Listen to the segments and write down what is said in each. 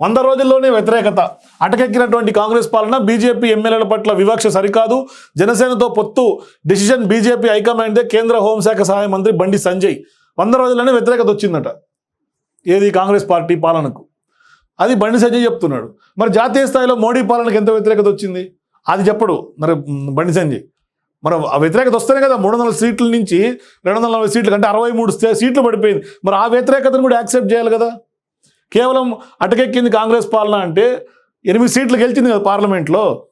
వంద రోజుల్లోనే వ్యతిరేకత. అటకెక్కినటువంటి కాంగ్రెస్ పాలన బీజేపీ ఎమ్మెల్యేల పట్ల వివక్ష సరికాదు. జనసేనతో పొత్తు. డిసిషన్ బీజేపీ హైకమాండ్దే కేంద్ర హోంశాఖ సహాయ మంత్రి బండి సంజయ్. వంద రోజుల్లోనే వ్యతిరేకత వచ్చిందట. ఏది కాంగ్రెస్ పార్టీ పాలనకు? అది బండి సంజయ్ చెప్తున్నాడు. మరి జాతీయ స్థాయిలో మోడీ పాలనకు ఎంత వ్యతిరేకత వచ్చింది? అది చెప్పడు. మరి బండి సంజయ్. మరి ఆ వ్యతిరేకత వస్తేనే కదా మూడు వందల సీట్ల నుంచి రెండు వందల నలభై సీట్లు అంటే అరవై మూడు సీట్లు పడిపోయింది. మరి ఆ వ్యతిరేకతను కూడా యాక్సెప్ట్ చేయాలి కదా. కేవలం అటకెక్కింది కాంగ్రెస్ పాలన అంటే ఎనిమిది సీట్లు గెలిచింది కదా పార్లమెంట్లో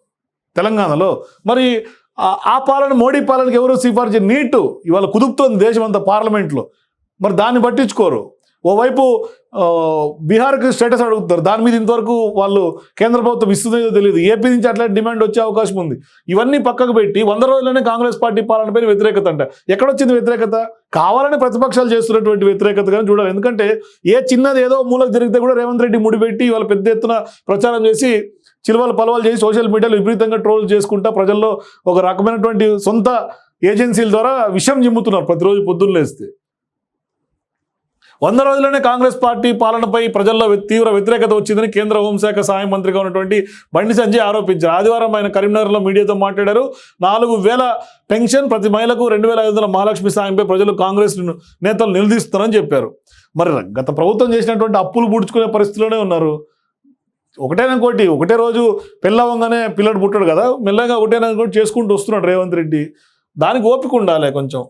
తెలంగాణలో. మరి ఆ- పాలన మోడీ పాలనకి ఎవరు సిఫార్సు నీటు? ఇవాళ కుదుపుతోంది దేశం అంతా పార్లమెంట్లో. మరి దాన్ని పట్టించుకోరు. ఓవైపు బీహార్కి స్టేటస్ అడుగుతారు. దాని మీద ఇంతవరకు వాళ్ళు కేంద్ర ప్రభుత్వం ఇస్తుందో తెలియదు. ఏపీ నుంచి అట్లా డిమాండ్ వచ్చే అవకాశం ఉంది. ఇవన్నీ పక్కకు పెట్టి వంద రోజుల్లోనే కాంగ్రెస్ పార్టీ పాలన పైన వ్యతిరేకత అంట. ఎక్కడొచ్చింది వ్యతిరేకత? కావాలని ప్రతిపక్షాలు చేస్తున్నటువంటి వ్యతిరేకత కానీ చూడాలి. ఎందుకంటే ఏ చిన్నది ఏదో మూలకు జరిగితే కూడా రేవంత్ రెడ్డి ముడిపెట్టి వాళ్ళు పెద్ద ఎత్తున ప్రచారం చేసి చిలువలు పలవాలు చేసి సోషల్ మీడియాలో విపరీతంగా ట్రోల్ చేసుకుంటా ప్రజల్లో ఒక రకమైనటువంటి సొంత ఏజెన్సీల ద్వారా విషయం జిమ్ముతున్నారు ప్రతిరోజు పొద్దున్న లేస్తే. వంద రోజుల్లోనే కాంగ్రెస్ పార్టీ పాలనపై ప్రజల్లో తీవ్ర వ్యతిరేకత వచ్చిందని కేంద్ర హోంశాఖ సహాయ మంత్రిగా ఉన్నటువంటి బండి సంజయ్ ఆరోపించారు. ఆదివారం ఆయన కరీంనగర్లో మీడియాతో మాట్లాడారు. నాలుగు వేల పెన్షన్ ప్రతి మహిళకు రెండు వేల ఐదు వందల మహాలక్ష్మి సాయంపై ప్రజలు కాంగ్రెస్ ను- నేతలు నిలదీస్తున్నారని చెప్పారు. మరి గత ప్రభుత్వం చేసినటువంటి అప్పులు పూడ్చుకునే పరిస్థితిలోనే ఉన్నారు. ఒకటేనకోటి ఒకటే రోజు పెళ్ళవంగానే పిల్లడు పుట్టాడు కదా. మెల్లగా ఒకటేనకోటి చేసుకుంటూ వస్తున్నాడు రేవంత్ రెడ్డి. దానికి ఓపిక ఉండాలి కొంచెం.